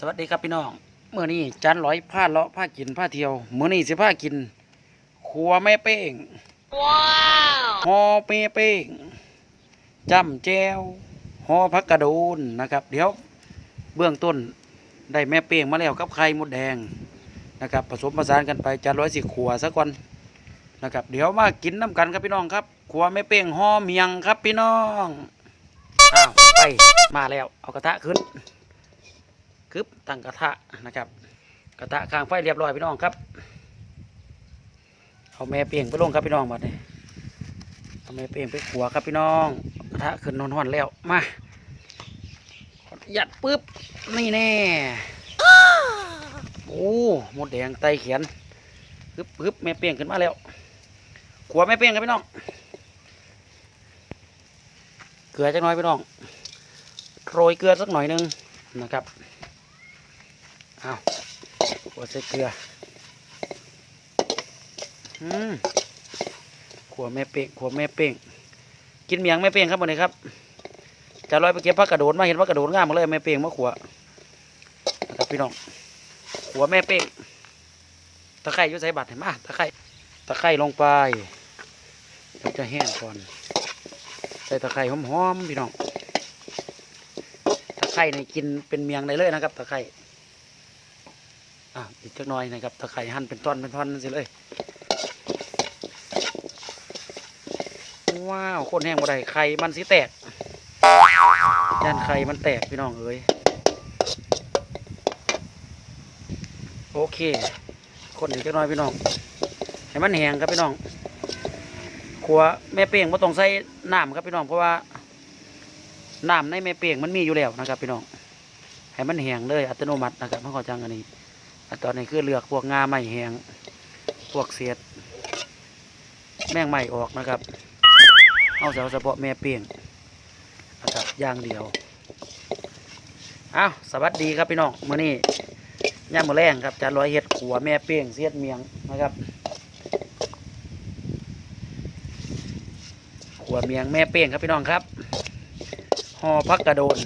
สวัสดีครับพี่น้องเมื่อนี้จานร้อยผ้าเลาะผ้ากินผ้าเที่ยวเมื่อนี้สิผ้ากินครัวแม่เป้งว้าวหอเป้เป้งจำแจวหอพักกระโดนนะครับ เดี๋ยวเบื้องต้นได้แม่เป้งมาแล้วกับไข่มดแดงนะครับ ผสมผสานกันไปจานร้อยสิขัวซะก่อนนะครับ เดี๋ยวมากินน้ำกันครับพี่น้องครับครัวแม่เป้งหอเมียงครับพี่น้องอ้าวไปมาแล้วเอากระทะขึ้น คึบตั้งกระทะนะครับ กระทะข้างไฟเรียบร้อยพี่น้องครับเอาแม่เปียงไปลงครับพี่น้องบัดนี้เอาแม่เปียงไปขัวครับพี่น้องกระทะขึ้นนอนๆแล้วมาขออนุญาตปึ๊บนี่แน่โอ้หมดแดงไตเขียนปึ๊บปึ๊บแม่เปียงขึ้นมาแล้วขัวแม่เปียงครับพี่น้องเกลือจักหน่อยพี่น้องโรยเกลือสักหน่อยหนึงนะครับ เอาขัวใส่เกลือ อืมขัวแม่เป้งขัวแม่เป้งกินเมียงแม่เป้งครับวันนี้ครับจะลอยไปเก็บผักกระโดดมาเห็นผักกระโดดงามมาเลยแม่เป้งมาขัวนะครับพี่น้องขัวแม่เป้งตะไคร้ยุ่ใส่บัตรเห็นไหมตะไคร้ตะไคร้ลงไปเดี๋ยวจะแห้งก่อน ใส่ตะไคร้หอมๆพี่น้อง ตะไคร้ในกินเป็นเมียงได้เลยนะครับ ตะไคร้ อะอีกจักน่อยนะครับตะไคร้หั่นเป็นท่อนเป็นท่อนนั่นสิเลย ว้าวคนแห้งบ่ได้ไข่มันสิแตกย่านไข่มันแตกพี่น้องเอ้ยโอเค คนอีกจักน่อยพี่น้องให้มันแห้งครับพี่น้องขัวแม่เปียงไม่ต้องใส่น้ำครับพี่น้องเพราะว่าน้ำในแม่เปียงมันมีอยู่แล้วนะครับพี่น้องให้มันแห้งเลยอัตโนมัตินะครับมันก็จังอันนี้ ตอนนี้คือเลือกพวกงาใหม่แหงพวกเศษแม่งใหม่ออกนะครับ เอาเฉพาะแม่เปียงนะครับย่างเดียวเอาสวัสดีครับพี่น้องมื้อนี้ย่ามมื้อแรงครับจานร้อยเห็ดขัวแม่เปียงเสียดเมียงนะครับขัวเมียงแม่เปียงครับพี่น้องครับห่อพักกระโดน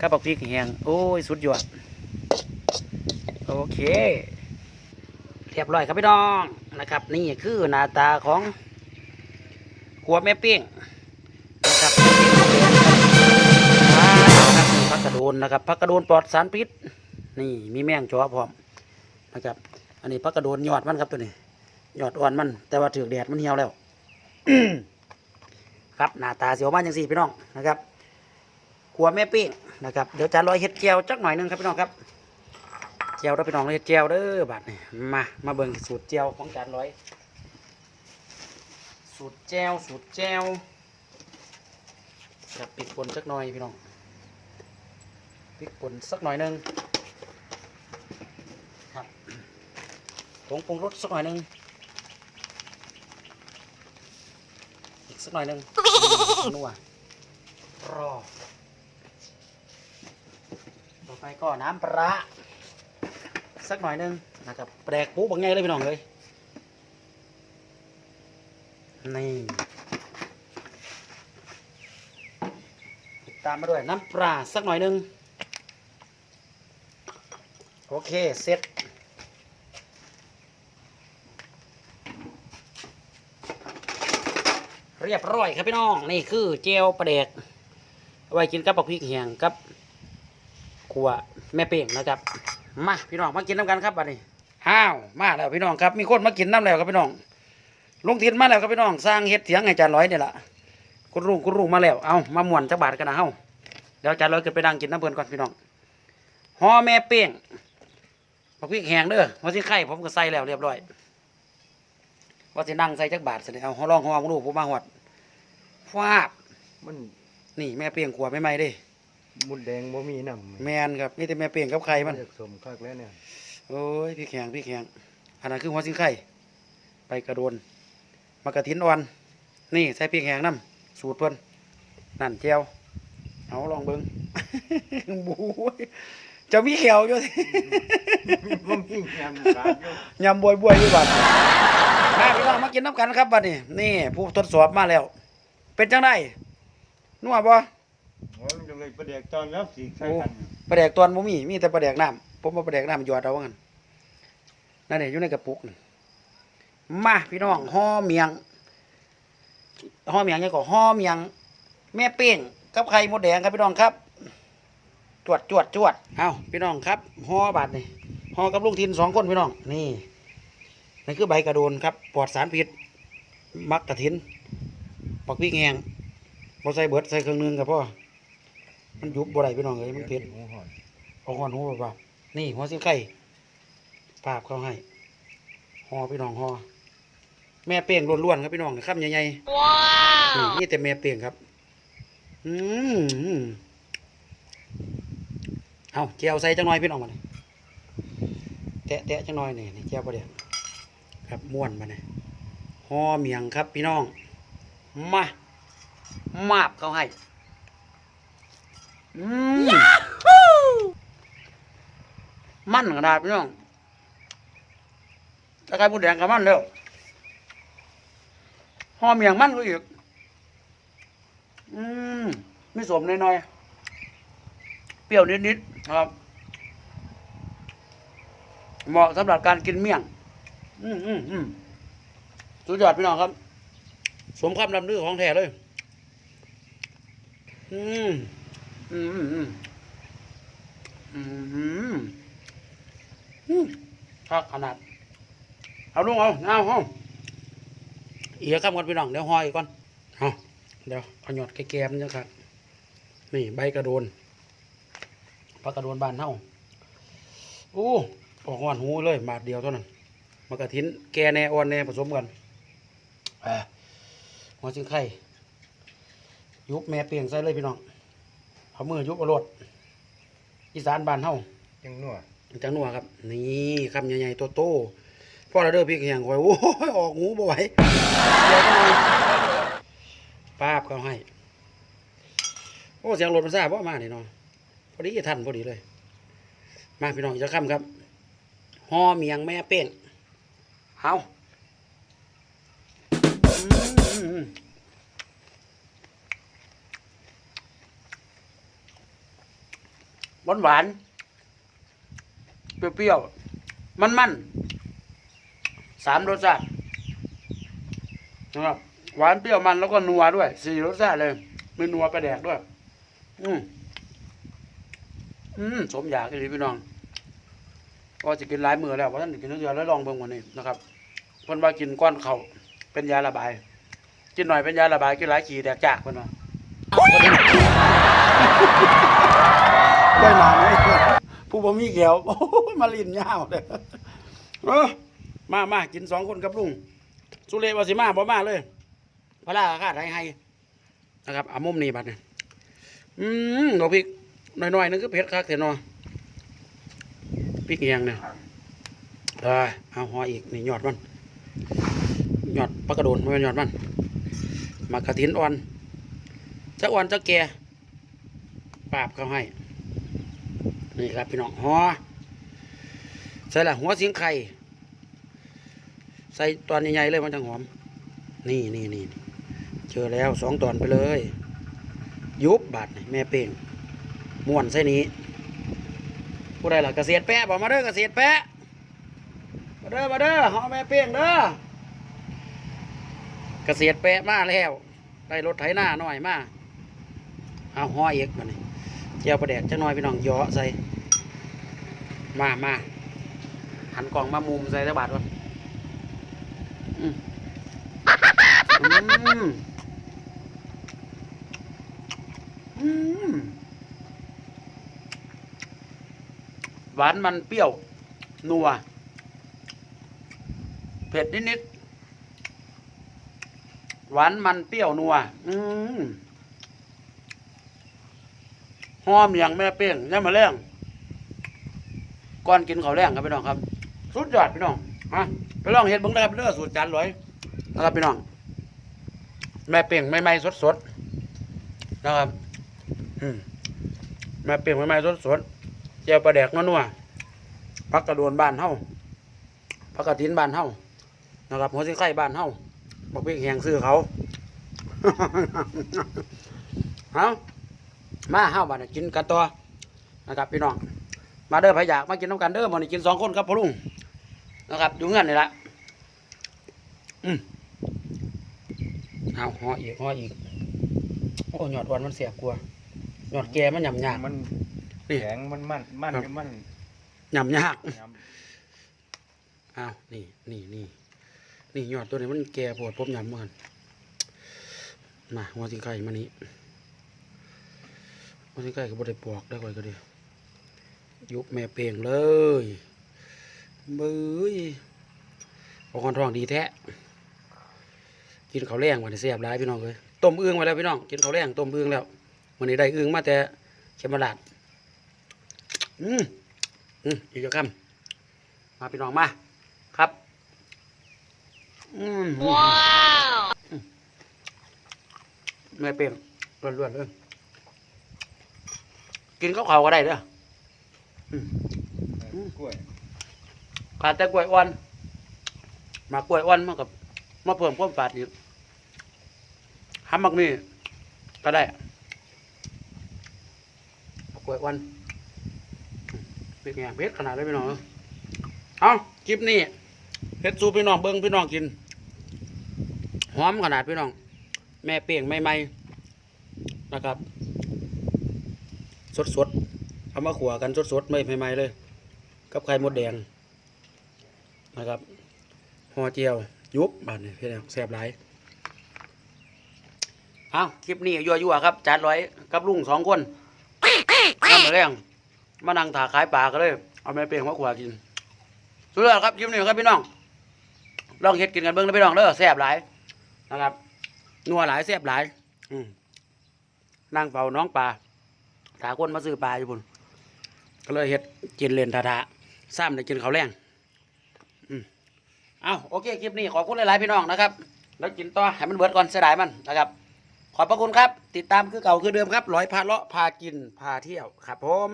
กับปักพริกแห้งโอ้ยสุดยอด โอเค เรียบร้อยครับพี่น้องนะครับ นี่คือหน้าตาของขัวแม่เปี้ยงนะครับอ่ครับนี่พักกระโดนนะครับพักกระโดนปลอดสารพิษ นี่มีแมงจอพร้อมนะครับ อันนี้พักกระโดนยอดมันครับตัวนี้ยอดอ่อนมัน แต่ว่าถือแดดมันเหี่ยวแล้วครับหน้าตาเสียวบ้านยังสี่พี่น้องนะครับขัวแม่เปี้ยงนะครับเดี๋ยวจะลอยเห็ดเจียวจักหน่อยหนึงครับพี่น้องครับ จียวเราไปน้องเลยเจียวเด้อบัดนี่มา มาเบิ่งสูตรเจียวของจานร้อย สูตรแจวสูตรแจวกับปิดป่นสักหน่อยพี่น้องพริกป่นสักหน่อยหนึงครับผงปรุงรสสักหน่อยหนึงอีกสักหน่อยหนึงนัวรอต่อไปก็น้ำปลา สักหน่อยนึงนะครับแปลกปุ๊บางไงเลยพี่น้องเลยนี่ติดตามมาด้วยน้ำปลาสักหน่อยนึงโอเคเสร็จเรียบร้อยครับพี่น้องนี่คือเจลปลาเด็กไว้กินกับปักพริกแห้งกับขัวแม่เป่งนะครับ มาพี่น้องมากินน้ำกันครับบัดนี้ห้าวมาแล้วพี่น้องครับมีคนมากินน้ำแล้วครับพี่น้องลงทินมาแล้วครับพี่น้องสร้างเฮ็ดเถียงให้จานร้อยนี่แหละคุณลุงคุณลุงมาแล้วเอามาม่วนจักบาทกันนะเฮาเดี๋ยวจานร้อยขึ้นไปนั่งกินน้ำเพิ่นก่อนพี่น้องห่อแม่เป้งบักพริกแห้งเด้อว่าสิไข่ผมก็ใส่แล้วเรียบร้อยว่าสินั่งใส่จักบาทสิเอาห่อลองห่อมึงดูผมมาหอดฟาบมันนี่แม่เป้งขวดใหม่ๆเด้ มุดแดงบ่มีน้ำแมนครับนี่แต่แม่เป้งกับไข่มันจากสมคักแล้วเนี่ยโอ้ยพี่แข็งพี่แข็งอันนั้นคือหัวสิงไข่ไปกระโดนมากระถินอ่อน นี่ใส่พริกแห้งน้ำสูตรเพิ่นนั่นเจียวเอาลองเบิ้งบู๊ยจะมีเขียวอยู่บ่มีน้ำขาดอยู่ยำบวยบวยอยู่บัดมาพี่น้องมากินน้ำกันครับบัดนี้นี่ผู้ทดสอบมาแล้ว เป็นจังไดนัวบ่โอ้ยมันจะ เลยประเดี๋ยวตอนแล้วสีใส่กันปลาแดกตอนบ่มีมีแต่ปลาแดกน้ำผมเอาปลาแดกน้ำหยอดเอาว่างั้นนั่นเนี่ยอยู่ในกระปุกนั่นมาพี่น้องห่อเมียงห่อเมียงยังก็ห่อเมียง แม่เป้งกับไข่มดแดงครับพี่น้องครับจวดจวดจวดเอาพี่น้องครับห่อบาดนี่ห่อกับลุงทินสองคนพี่น้องนี่นี่คือใบกระโดนครับปลอดสารพิษมักกระถินปักพริกแห้งพอใส่เบิดใส่เครื่องนึงกับพ่อ มันยุบบ่ได้พี่น้องเอ้ยมันเผ็ดหมูหอนเอาหัวหนูเปล่าๆนี่หัวสิงไข่ปาบเขาให้ห่อพี่น้องห่อแม่เป้งล้วนๆครับพี่น้องข้ามใหญ่ๆว้าวนี่นี่แต่แม่เปลียงครับ อืมเอาเจียวใส่จังหน่อยพี่น้องมาเลยแตะแตะจังหน่อยนี่นี่เจียวประเดี๋ยวครับม้วนมาเนี่ยห่อเมียงครับพี่น้อง มา มาบเขาให้ อืมมันกระดพี่น้องตะไคร้บุแดงกับมันแล้วห่อเมียงมันก็อีก อืมไมีสมน้อยๆ เปรี้ยวนิดๆ ครับ เหมาะสำหรับการกินเมี่ยง อืมอืมอืมสุดยอดพี่น้องครับ สมคำลำลือของแท้เลย อืม อืมอืมอืมอืมอืมอืมชักขนาด เอาลุงเอาเอาเอาอีกคำก่อนพี่น้องเดี๋ยวหอยก่อนเอาเดี๋ยวเอาหยอดแก่ๆมันจะครับนี่ใบกระโดนปลากระโดนบานเท่าอู้ออกหวานหูเลยบาทเดียวเท่านั้นมากระทินแกแน่อ่อนแน่ผสมกันเอ่อหัวจิงไข่ยุบแม่เปลียงใส่เลยพี่น้อง เอามือยุบเอารดอีสานบานเท่ายังนัวจังหนัวครับ นี่คำใหญ่ๆโตๆพ่อเราเด้อพี่แข่งคอยโอ้ยออกหูบ่ไหวเดี๋ยวจังหน่อยป้าบเขาให้ โอ้เสียงรถมันซ่าบ่มานี่เนาะพอดีทันพอดีเลย มาพี่น้องจะค้ำครับห่อเมียงแม่เป้งเอา หวานหวานเปรี้ยวๆ มันๆสามรสชาตินะครับหวานเปรี้ยวมันแล้วก็นัวด้วยสี่รสชาติเลยมีนัวปลาแดกด้วย อืมอืมสมอยากเลยพี่น้องก็จะกินหลายมือแล้วเพราะท่านกินเยอะแล้วลองเบิ่งวันนี้นะครับเพิ่นว่ากินก้อนเขาเป็นยาระบาย กินหน่อยเป็นยาระบายกินหลายขี่แดกจากเพิ่นว่า ก้อยหนาไหมผู้บ่มีแก้วโอ้มาลินยาวเลยเออมามากินสองคนกับลุงสุเลวสิมาบ่มาเลยพระราคาไทยให้นะครับเอามุมนี้บัดนี้อืมดอกพริกหน่อยๆนึงก็เผ็ดคักเถอะนาะพริกเอียงเนี่ยเออเอาหออีกนี่ยอดมันยอดปลากระโดนไม่เป็นยอดมันมากระถินอ่อนจะอ่อนจะแก่ปาบเขาให้ นี่ครับพี่น้องห่อใส่ละหัวเสียงไข่ใส่ตอนใหญ่ๆเลยมันจะหอม นี่นี่นี่เจอแล้วสองตอนไปเลย ยุบบาดแม่เป่งม่วนใส่นี้ผู้ใดล่ะเกษตรแปะบอกมาเด้อเกษตรแปะมาเด้อมาเด้อหอแม่เป่งเด้อเกษตรแปะมาแล้วได้รถไถหน้าหน่อยมาเอาห้อยอีกมานี่เจียวประแดกจะน้อยพี่น้องเยาะใส่ มามาหันกล่องมามุมใส่ตะบาทก่อนอืมอืมหวานมันเปรี้ยว นัว เผ็ดนิดๆ หวานมันเปรี้ยว นัว อืมหอมอย่างแม่เป้งย่ามาแรง ก่อนกินข้าวแรงครับพี่น้องครับ สุดยอดพี่น้องฮะไปลองเห็ดเบิ้งได้ครับเด้อสูตรจานร้อยนะครับพี่น้องแม่เป้งใหม่ๆสดๆนะครับอืมมาเปลี่ยนใหม่ๆสดๆเจียวปลาแดกนัวๆพักกระโดนบ้านเฮาพักกระถินบ้านเฮานะครับหัวสิไข่บ้านเฮาบอกเพียงแหงซื้อเขาเอามาเฮาบ้านกินกันต่อนะครับพี่น้อง มาเด้อพะอยากมากินน้ำกันเด้อมื้อนี้กินสองคนครับพ่อลุงนะครับอยู่เงื่อนนี่ละอืมเอาห่ออีกห่ออีกโอ้ยอดวันมันเสียบกลัวายอดแกมันหยำยากมันนี่แข็งมันมันมันครับมันหยำยากยอ้าวนี่นี่นี่นี่ยอดตัวนี้มันแก่ปวดผมยำเหมือนกันมาหัวสิงไก่มานี้หัวสิงไก่ก็บ่ได้ปอกได้ก่อยก็ดี ยุบแม่เปลียงเลยเบ้ยเอาคอนทองดีแท้กินข้าวแรงวันนี้เสียบหลายพี่น้องเลยต้มเอื้องมาแล้วพี่น้องกินข้าวแรงต้มเอื้องแล้ววันนี้ได้เอื้องมาแต่เขมราดอืมอืมอีกจะคำมาพี่น้องมาครับอืมว้าวไม่เปรี้ยวล้วนๆเลยกินข้าวเขาวก็ได้เด้อำ กล้วยขาดแต่กล้วยอ่อนมากล้วยอ่อนมากับมาเพิ่มความฝาดอีกหำมักมีก็ได้กล้วยอ่อนเป็นไงเผ็ดขนาดเลยพี่น้องเอาคลิปนี้เฮ็ดสูพี่น้องเบิ้งพี่น้องกินหอมขนาดพี่น้อง แม่เปียงใหม่ๆนะครับ สดๆ เอามาขัวกันสดๆไม่ใหม่ๆเลย กับไข่มดแดงนะครับห่อเจียว ยุบบานนี่พี่น้องแซ่บหลายเอาคลิปนี้ยั่วๆครับจานร้อยกับลุงสองคนน้ำมาแรงมานั่งถาขายปลาก็เลย เอาแม่เปียงมาขัวกิน สุดยอดครับคลิปนี้ครับพี่น้อง ลองเฮ็ดกินกันเบิ่งนะพี่น้องเด้อแซ่บหลายนะครับนัวหลายแซ่บหลายอืนั่งเฝ้าน้องปลาถาคนมาซื้อปลาอยู่พุ่น ก็เลยเฮ็ดกินเลนทาทาซ้ำได้กินข้าวแรงอืมเอาโอเคคลิปนี้ขอบคุณหลายๆพี่น้องนะครับ แล้วกินต่อให้มันเบิดก่อนเสียดายมันนะครับ ขอบพระคุณครับ ติดตามคือเก่าคือเดิมครับร้อยพาเลาะพากินพาเที่ยวครับผม